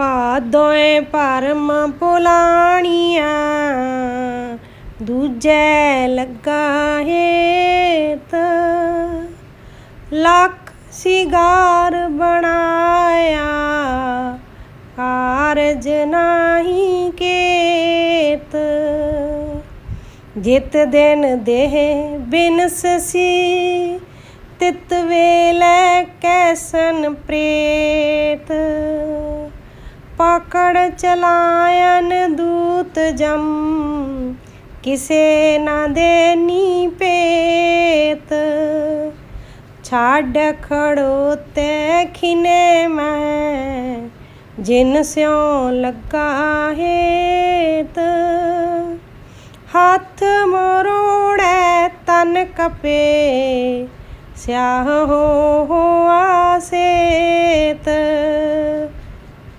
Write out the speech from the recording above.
ਭਾਦੋਏ ਪਰਮ ਪੁਲਾਣੀਆਂ, ਦੂਜੇ ਲੱਗਾ ਹੇਤ। ਲੱਖ ਸਿਗਾਰ ਬਣਾਇਆ, ਕਾਰਜ ਨਾਹੀ ਕੇਤ। ਜਿਤ ਦਿਨ ਦੇਹ ਬਿਨਸਸੀ ਤਿਤ ਵੇਲੇ ਕੈਸਨ ਪ੍ਰੇ ਪਕੜ ਚਲਾਇਨ ਦੂਤ ਜਮ। ਕਿਸੇ ਨਾ ਦੇਨੀ ਪੇਤ ਛਾੜ ਖੜੋ ਤੇ ਖਿਨੇ ਮੈਂ। ਜਿਨ ਸਿਉ ਲੱਗਾ ਹੇਤ। ਹੱਥ ਮਰੋੜੈ ਤਨ ਕਪੇ। ਸਿਆਹ ਹੋ